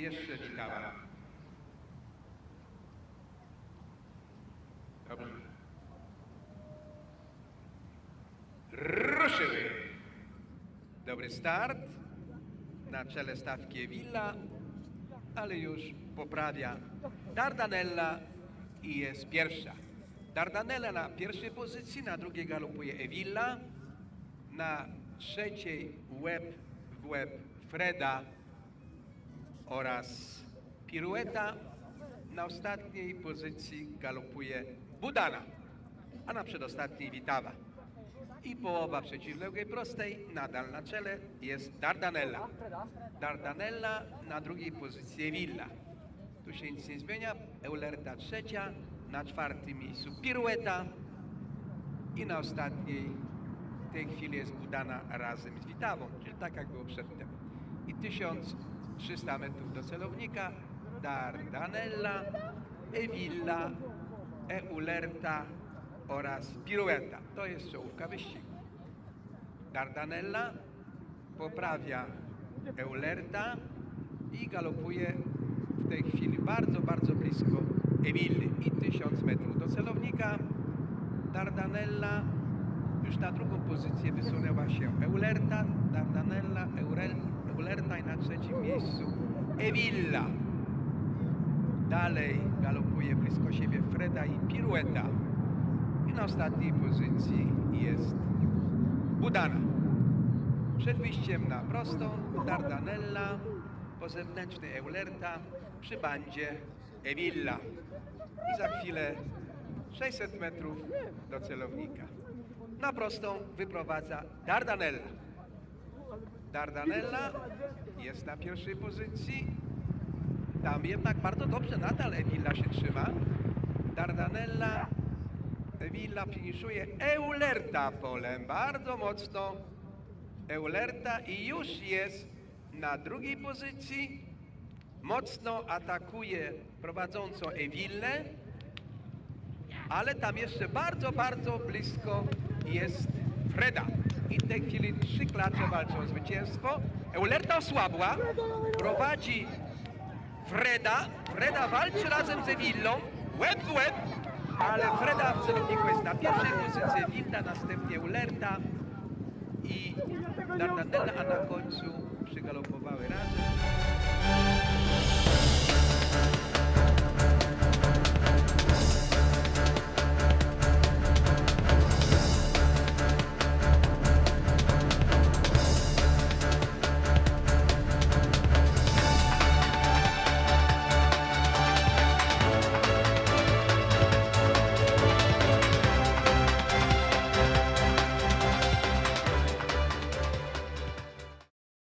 jeszcze. Dobrze. Ruszyły. Dobry start. Na czele stawki Villa, ale już poprawia Dardanella i jest pierwsza. Dardanella na pierwszej pozycji, na drugiej galopuje Evilla, na trzeciej łeb w łeb Freda oraz Pirueta. Na ostatniej pozycji galopuje Budana, a na przedostatniej Witawa. I połowa przeciwległej prostej, nadal na czele jest Dardanella. Dardanella na drugiej pozycji Villa. Tu się nic nie zmienia. Eulerta trzecia, na czwartym miejscu Pirueta i na ostatniej w tej chwili jest Budana razem z Witawą, czyli tak jak było przedtem. I 1300 metrów do celownika, Dardanella, Evilla, Eulerta oraz Pirueta. To jest czołówka wyścigu. Dardanella poprawia Eulerta i galopuje w tej chwili bardzo, bardzo blisko Evilly i 1000 metrów do celownika. Dardanella już na drugą pozycję wysunęła się Eulerta, Dardanella, I na trzecim miejscu Evilla. Dalej galopuje blisko siebie Freda i Pirueta. I na ostatniej pozycji jest Budana. Przed wyjściem na prostą Dardanella, po zewnętrznej Eulerta, przy bandzie Evilla. I za chwilę 600 metrów do celownika. Na prostą wyprowadza Dardanella. Dardanella jest na pierwszej pozycji. Tam jednak bardzo dobrze nadal Evilla się trzyma. Dardanella, Evilla finiszuje Eulerta polem bardzo mocno. Eulerta i już jest na drugiej pozycji. Mocno atakuje prowadzącą Ewillę, ale tam jeszcze bardzo, bardzo blisko jest Freda. I w tej chwili trzy klacze walczą o zwycięstwo. Eulerta osłabła, prowadzi Freda. Freda walczy razem z Ewillą, łeb w łeb, ale Freda w celowniku jest na pierwszej pozycji, Ewilla, następnie Eulerta i Dardanella, a na końcu przygalopowały razem.